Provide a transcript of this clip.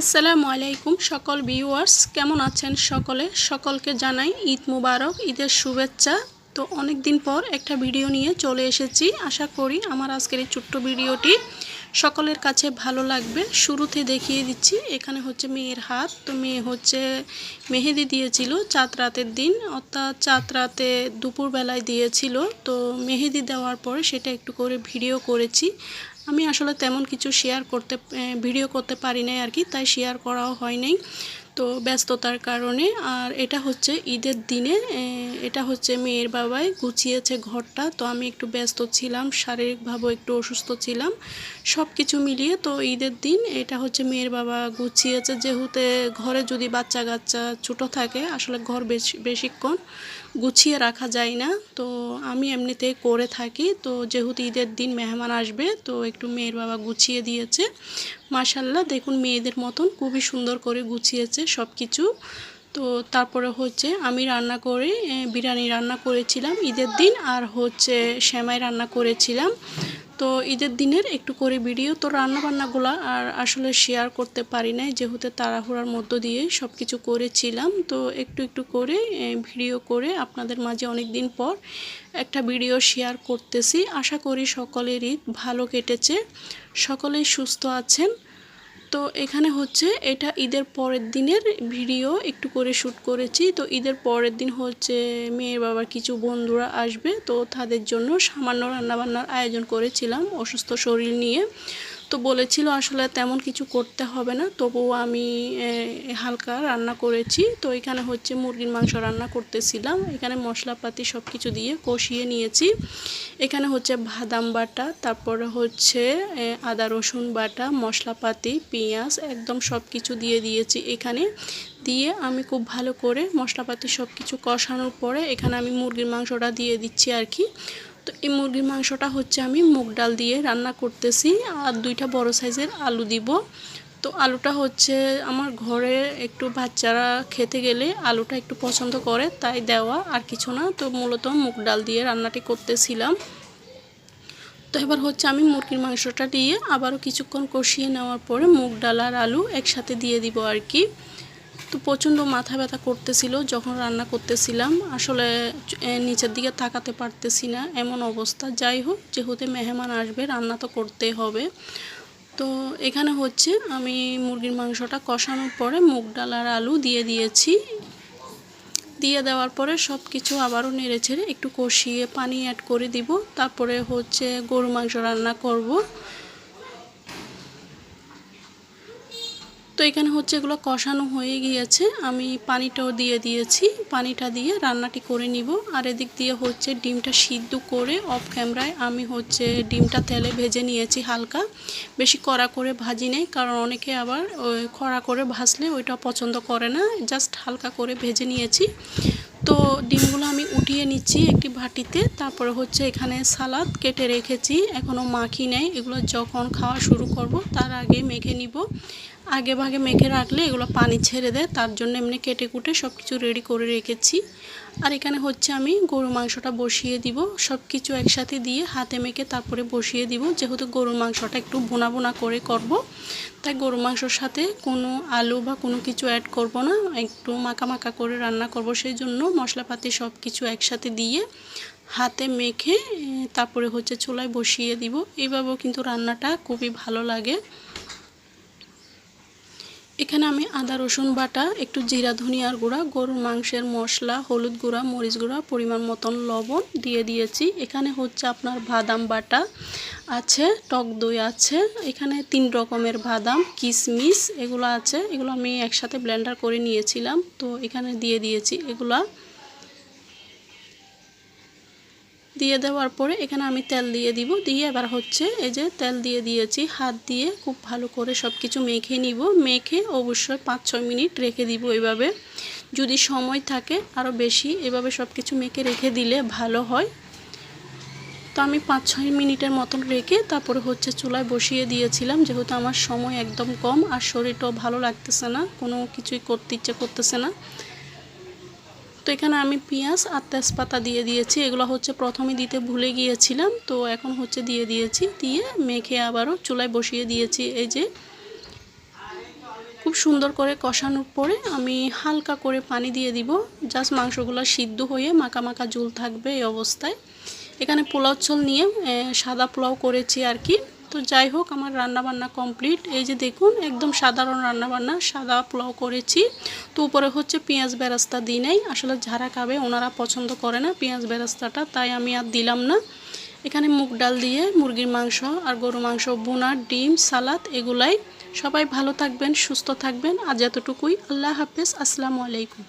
আসসালামু আলাইকুম সকল ভিউয়ার্স কেমন আছেন সকলে? সকলকে জানাই ঈদ মুবারক ঈদের শুভেচ্ছা। তো অনেক দিন পর একটা ভিডিও নিয়ে চলে এসেছি। আশা করি আমার আজকের এই ছোট্ট ভিডিওটি সকলের কাছে ভালো লাগবে। শুরুতে দেখিয়ে দিচ্ছি, এখানে হচ্ছে মেয়ের হাত। তো মেয়ে হচ্ছে মেহেদি দিয়েছিল চাঁদ রাতের দিন, অর্থাৎ চাঁদ রাতে দুপুরবেলায় দিয়েছিল। তো মেহেদি দেওয়ার পরে সেটা একটু করে ভিডিও করেছি। আমি আসলে তেমন কিছু শেয়ার করতে ভিডিও করতে পারি নাই আর কি, তাই শেয়ার করাও হয় নাই। তো ব্যস্ততার কারণে, আর এটা হচ্ছে ঈদের দিনে এটা হচ্ছে মেয়ের বাবাই গুছিয়েছে ঘরটা, তো আমি একটু ব্যস্ত ছিলাম শারীরিকভাবেও একটু অসুস্থ ছিলাম সব কিছু মিলিয়ে তো ঈদের দিন এটা হচ্ছে মেয়ের বাবা গুছিয়েছে, যেহেতু ঘরে যদি বাচ্চা কাচ্চা ছোটো থাকে, আসলে ঘর বেশি, বেশিক্ষণ গুছিয়ে রাখা যায় না। তো আমি এমনিতে করে থাকি। তো যেহেতু ঈদের দিন মেহমান আসবে, তো একটু মেয়ের বাবা গুছিয়ে দিয়েছে। মাসাল্লাহ দেখুন মেয়েদের মতন খুবই সুন্দর করে গুছিয়েছে সব কিছু তো তারপরে হচ্ছে আমি রান্না করে বিরিয়ানি রান্না করেছিলাম ঈদের দিন আর হচ্ছে শ্যামাই রান্না করেছিলাম। তো ঈদের দিনের একটু করে ভিডিও, তো রান্নাবান্নাগুলো আর আসলে শেয়ার করতে পারি নাই, যেহেতু তাড়াহুড়ার মধ্য দিয়ে সব কিছু করেছিলাম। তো একটু একটু করে ভিডিও করে আপনাদের মাঝে অনেক দিন পর একটা ভিডিও শেয়ার করতেছি। আশা করি সকলের ঈদ ভালো কেটেছে, সকলেই সুস্থ আছেন। তো এখানে হচ্ছে এটা ঈদের পরের দিনের ভিডিও একটু করে শ্যুট করেছি। তো ঈদের পরের দিন হচ্ছে মেয়ের বাবার কিছু বন্ধুরা আসবে। তো তাদের জন্য সামান্য রান্নাবান্নার আয়োজন করেছিলাম অসুস্থ শরীর নিয়ে। তো বলেছিল আসলে তেমন কিছু করতে হবে না, তবুও আমি হালকা রান্না করেছি। তো এখানে হচ্ছে মুরগির মাংস রান্না করতেছিলাম, এখানে মশলাপাতি সব কিছু দিয়ে কষিয়ে নিয়েছি। এখানে হচ্ছে বাদাম বাটা, তারপরে হচ্ছে আদা রসুন বাটা, মশলাপাতি, পেঁয়াজ, একদম সব কিছু দিয়ে দিয়েছি এখানে। দিয়ে আমি খুব ভালো করে মশলাপাতি সব কিছু কষানোর পরে এখানে আমি মুরগির মাংসটা দিয়ে দিচ্ছি আর কি। তো এই মুরগির মাংসটা হচ্ছে আমি মুগ ডাল দিয়ে রান্না করতেছি, আর দুইটা বড় সাইজের আলু দিব। তো আলুটা হচ্ছে আমার ঘরে একটু বাচ্চারা খেতে গেলে আলুটা একটু পছন্দ করে, তাই দেওয়া আর কিছু না। তো মূলত মুগ ডাল দিয়ে রান্নাটি করতেছিলাম। তো এবার হচ্ছে আমি মুরগির মাংসটা দিয়ে আবারও কিছুক্ষণ কষিয়ে নেওয়ার পরে মুগ ডাল আর আলু একসাথে দিয়ে দিব আর কি। তো প্রচণ্ড মাথা ব্যথা করতেছিল যখন রান্না করতেছিলাম। আসলে নিচের দিকে তাকাতে পারতেছি না, এমন অবস্থা। যাই হোক, যেহেতু মেহমান আসবে, রান্না তো করতেই হবে। তো এখানে হচ্ছে, আমি মুরগির মাংসটা কষানোর পরে মুগ ডাল আর আলু দিয়ে দিয়েছি। দিয়ে দেওয়ার পরে সব কিছু আবারও নেড়ে ছেড়ে একটু কষিয়ে পানি অ্যাড করে দিব। তারপরে হচ্ছে গরু মাংস রান্না করব। তো এখানে হচ্ছে এগুলো কষানো হয়ে গিয়েছে। আমি পানিটাও দিয়ে দিয়েছি। পানিটা দিয়ে রান্নাটি করে নিব। আর এদিক দিয়ে হচ্ছে ডিমটা সিদ্ধ করে অফ ক্যামেরায় আমি হচ্ছে ডিমটা তেলে ভেজে নিয়েছি হালকা। বেশি কড়া করে ভাজি নেই, কারণ অনেকে আবার কড়া করে ভাজলে ওইটা পছন্দ করে না। জাস্ট হালকা করে ভেজে নিয়েছি। তো ডিমগুলো আমি উঠিয়ে নিচ্ছি একটি ভাটিতে তারপরে হচ্ছে এখানে সালাদ কেটে রেখেছি। এখনও মাখি নেই। এগুলো যখন খাওয়া শুরু করব, তার আগে মেখে নিব। আগে ভাগে মেখে রাখলে এগুলো পানি ছেড়ে দেয়, তার জন্য এমনি কেটে কুটে সব কিছু রেডি করে রেখেছি। আর এখানে হচ্ছে আমি গরু মাংসটা বসিয়ে দিব সব কিছু একসাথে দিয়ে হাতে মেখে তারপরে বসিয়ে দিব। যেহেতু গরুর মাংসটা একটু বোনা বোনা করে করব, তাই গরু মাংসর সাথে কোনো আলু বা কোনো কিছু অ্যাড করব না, একটু মাখা মাখা করে রান্না করব। সেই জন্য মশলাপাতি সব কিছু একসাথে দিয়ে হাতে মেখে তারপরে হচ্ছে চুলায় বসিয়ে দিব। এইভাবেও কিন্তু রান্নাটা খুবই ভালো লাগে। এখানে আমি আদা, রসুন বাটা, একটু জিরা, ধনিয়ার গুঁড়া, গরুর মাংসের মশলা, হলুদ গুঁড়া, মরিচ গুঁড়া, পরিমাণ মতন লবণ দিয়ে দিয়েছি। এখানে হচ্ছে আপনার বাদাম বাটা আছে, টক দই আছে, এখানে তিন রকমের বাদাম কিশমিশ এগুলো আছে। এগুলো আমি একসাথে ব্লেন্ডার করে নিয়েছিলাম, তো এখানে দিয়ে দিয়েছি এগুলা। দিয়ে দেওয়ার পরে এখানে আমি তেল দিয়ে দিব। দিয়ে এবার হচ্ছে এই যে তেল দিয়ে দিয়েছি, হাত দিয়ে খুব ভালো করে সব কিছু মেখে নিব। মেখে অবশ্যই পাঁচ ছয় মিনিট রেখে দিব এভাবে। যদি সময় থাকে আরও বেশি এভাবে সব কিছু মেখে রেখে দিলে ভালো হয়। তো আমি পাঁচ ছয় মিনিটের মতন রেখে তারপরে হচ্ছে চুলায় বসিয়ে দিয়েছিলাম। যেহেতু আমার সময় একদম কম আর শরীরটাও ভালো লাগতেছে না, কোনো কিছুই করতে ইচ্ছে করতেছে না। তো এখানে আমি পেঁয়াজ আর তেজপাতা দিয়ে দিয়েছি। এগুলো হচ্ছে প্রথমে দিতে ভুলে গিয়েছিলাম, তো এখন হচ্ছে দিয়ে দিয়েছি। দিয়ে মেখে আবারও চুলায় বসিয়ে দিয়েছি। এই যে খুব সুন্দর করে কষানোর পরে আমি হালকা করে পানি দিয়ে দিব। জাস্ট মাংসগুলো সিদ্ধ হয়ে মাখা মাখা ঝোল থাকবে এই অবস্থায়। এখানে পোলাও চল নিয়ে সাদা পোলাও করেছি আর কি। তো যাই হোক, আমার রান্নাবান্না কমপ্লিট। এই যে দেখুন, একদম সাধারণ রান্নাবান্না, সাদা পোলাও করেছি। তো উপরে হচ্ছে পেঁয়াজ বেরাস্তা দিই নাই। আসলে যারা খাবে, ওনারা পছন্দ করে না পেঁয়াজ বেরাস্তাটা, তাই আমি আর দিলাম না। এখানে মুগ ডাল দিয়ে মুরগির মাংস আর গরু মাংস বোনা ডিম, সালাদ এগুলাই। সবাই ভালো থাকবেন, সুস্থ থাকবেন। আজ এতটুকুই। আল্লাহ হাফেজ। আসসালামু আলাইকুম।